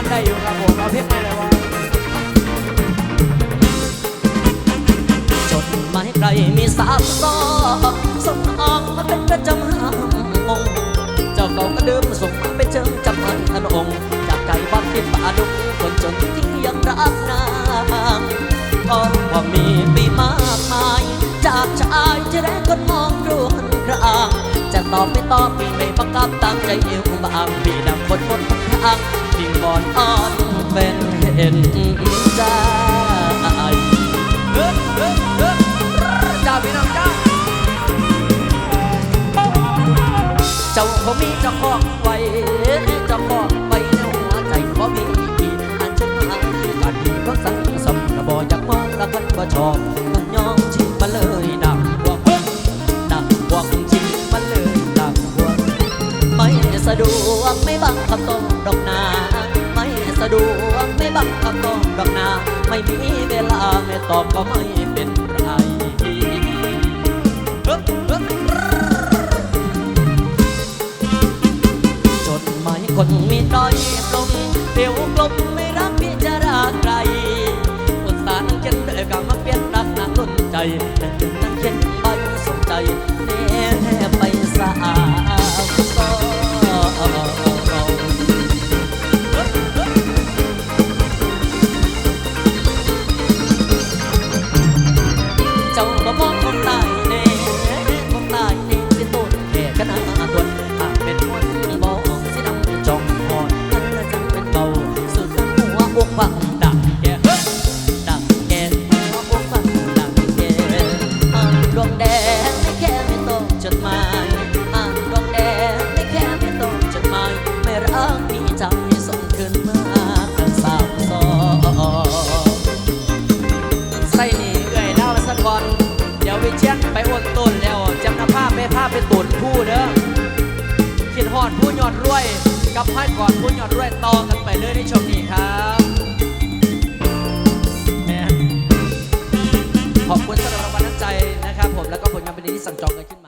มันได้อยู่ครับผมเอาเพลงใหม่เลยวะจดหมายใครมีสามซอส่งออกมาเป็นประจำห้างเจ้าเก่าก็เดิมส่งมาเป็นเชิงจำมันทนองจากไก่บ้านที่ป่าดุคนจนที่ยังรักนางก่อนว่ามีปีมากมาย จากชายที่แรงก็มองดูหันกระอางจะตอบไม่ตอบปีไม่ประกับตามใจเอวบางมีดังคนคนทาง อนอ่อนเป็นเห็นใจเจ้าพี่น้องเจ้าเจ้าเขามีเจ้าของไว้เจ้าของไว้ในหัวใจบ่มีอันเชิงหางการดีก็สั่งสมกระบอกจากมองละคนบ่ชอบมันยองชิมาเลยดังพวกดังพวกชิมาเลยดังพวกไม่สะดวกไม่บังคำตรงดอกน ไม่มีเวลาไม่ตอบก็ไม่เป็นไรจดหมายคนมีด้อยกลมเดียวกลมไม่รักพิจาราใครอุตส่าหนังเขียนเดิกลับมาเปลี่ยนรักนางล้นใจแต่ถึงนั่งเขียนใบสนใจแน่ เจ้า อื่อยเล่ามาสักก่อน เดี๋ยววิเชียนไปอ้วนต้นแล้วจำนภาพไม่ภาพไปตุนผู้เด้อคิดหอดผู้ยอดรวย กับไพ่ก่อนผู้ยอดรวยต่อกันไปเลยในช่วงนี้ครับขอบคุณสำหรับรางวัลน้ำใจนะครับผมแล้วก็ผลงานเป็นที่สั่งจองกันขึ้น